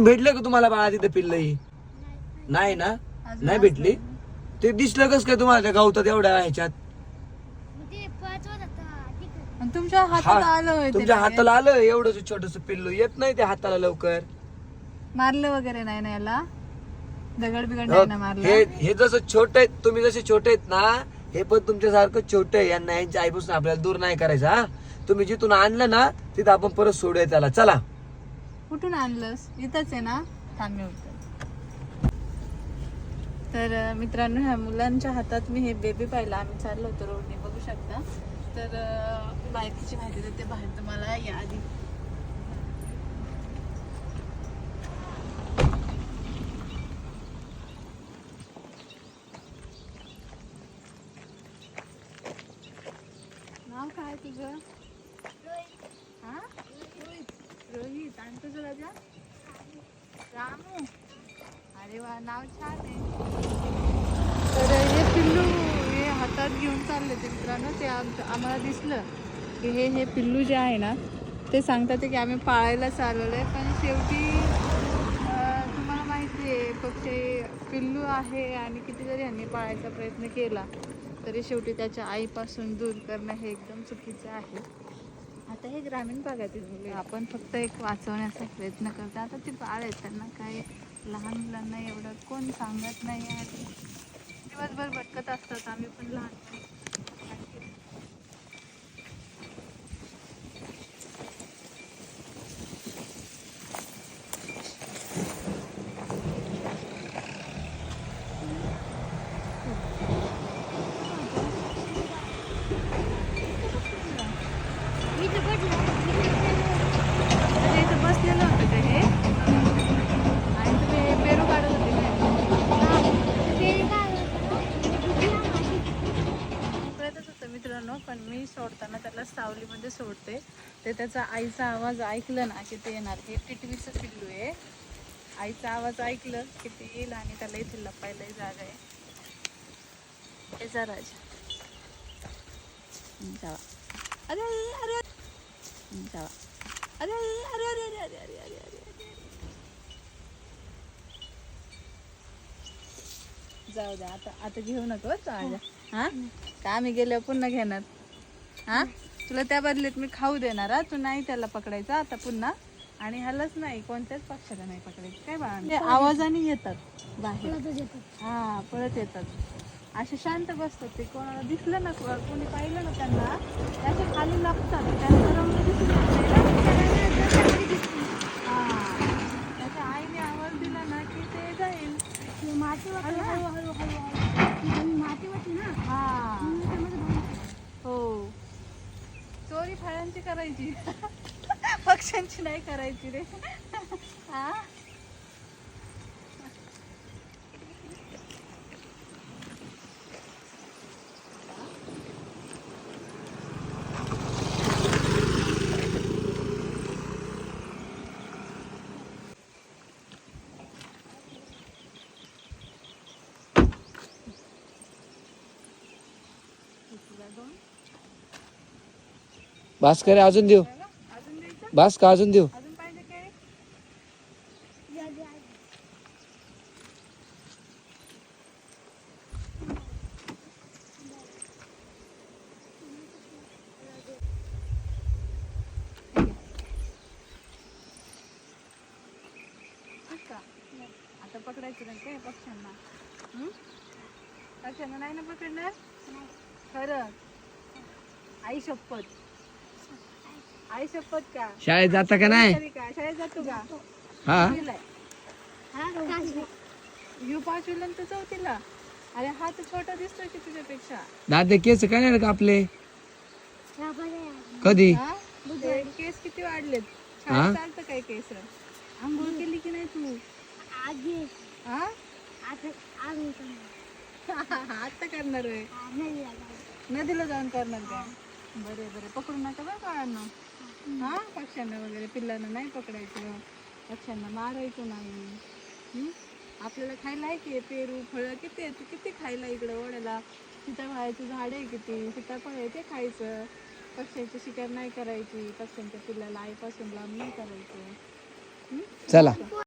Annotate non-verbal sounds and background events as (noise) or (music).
भेटलं का तुम्हाला बाळा तिथे पिल्लही नाही ना? नाही भेटली. ते दिसलं कस काय तुम्हाला त्या गावतात एवढ्या ह्याच्यात? आणि तुमच्या हातात आलं तुमच्या. हाताला आलं एवढंच छोटस पिल्लू. येत नाही ते हाताला लवकर. मारलं वगैरे नाही ना याला? दगड बिगड हो, नाही ना हे मारलं? हे जसं छोट आहेत तुम्ही जसे छोटे आहेत ना हे पण तुमच्या सारखं छोट आहे. यांना यांच्या आईपासून आपल्याला दूर नाही करायचं हा. तुम्ही जिथून आणलं ना तिथं आपण परत सोडूया त्याला. चला. कुठून आणलंस? इथंच आहे ना? थांबे होतं तर मित्रांनो ह्या मुलांच्या हातात मी हे बेबी पाहिलं. आम्ही चाललो होतो रोडने बघू शकता. तर बायकीची माहिती देते बाहेर तुम्हाला. या आधी. नाव काय तुझं हा रोहित आणि तुझं रामू. अरे वा नाव छान आहे. तर हे पिल्लू हे हातात घेऊन चालले ते मित्रांनो ते आम्हाला दिसलं की हे हे पिल्लू जे आहे ना ते सांगतात की आम्ही पाळायला चालवलं आहे पण शेवटी तुम्हाला माहिती आहे पक्षी पिल्लू आहे आणि कितीतरी ह्यांनी पाळायचा प्रयत्न केला. तरी शेवटी त्याच्या आईपासून दूर करणं हे एकदम चुकीचं आहे. आता हे ग्रामीण भागातील मुले आपण फक्त एक वाचवण्याचा प्रयत्न करतो. आता ते बाळ आहेत त्यांना काही लहान मुलांना एवढं कोण सांगत नाही आहे. दिवसभर भटकत असतात आम्ही पण लहान मी तर पडलो म्हणजे इथं बसलेलं होतं का हे आणि तुम्ही हे पेरू काढत होते काय कळतच होतं मित्रांनो पण मी सोडताना त्याला सावलीमध्ये सोडते ते त्याचा आईचा आवाज ऐकलं ना की ते येणार हे टिटवीचं पिल्लू आहे आईचा आवाज ऐकलं की ते येईल आणि त्याला इथे लपायलाही जागा आहे हे जा राजा हं, जावा अरे अरे हं, जावा अरे अरे अरे अरे अरे अरे अरे अरे अरे जाऊ द्या आता आता घेऊ नको माझ्या हा का आम्ही गेल्यावर पुन्हा घेणार हा? तुला त्या बदलीत मी खाऊ देणार हा? तू नाही त्याला पकडायचा आता पुन्हा. आणि ह्यालाच नाही कोणत्याच पक्षाला नाही पकडायचं. काय बाळा? ते आवाजाने येतात बाहेर. हा पळत येतात. असे शांत बसतात ते. कोणाला दिसलं ना को- कोणी पाहिलं ना त्यांना त्याच्याखाली लपतात. त्यांचा रंग नाही. पक्ष्यांची करायची. (laughs) पक्ष्यांची नाही करायची रे. (laughs) हा? बास करे अजून देऊ. अजून द्यायचं बास का अजून देऊ. अजून पाहिजे काय का आता पकडायचं नाही काय पक्ष्यांना? पक्ष्यांना नाही ना पकडणार? खरं. आई शपथ. आई शपथ का? शाळेत जाता का नाही? तरी का? शाळेत जातो का? हा? हा. यू पाचवीला आणि तू चौथीला. अरे हा तर छोटा दिसतोय की तुझ्यापेक्षा. दादा केस काय नाही का आपले. कधी? हा? ते केस किती वाढलेत? हा? शाळेत चालतं काय केस? आंघोळ केली की नाही तू? आजी. हा? आता करणार. (laughs) आता करणार आहे. नदीला जाऊन करणार का बरे बरे. पकडू नका बरं बाळांना हा पक्ष्यांना वगैरे पिल्लांना नाही पकडायचं. पक्ष्यांना मारायचं नाही. आपल्याला खायला आहे की पेरू फळं किती आहेत किती खायला इकडं ओढ्याला? सीताफळाचं झाड आहे किती? सीताफळ आहे ते खायचं. पक्ष्यांची शिकार नाही करायची. पक्ष्यांच्या पिल्लाला आईपासून लांब नाही करायचं. चला.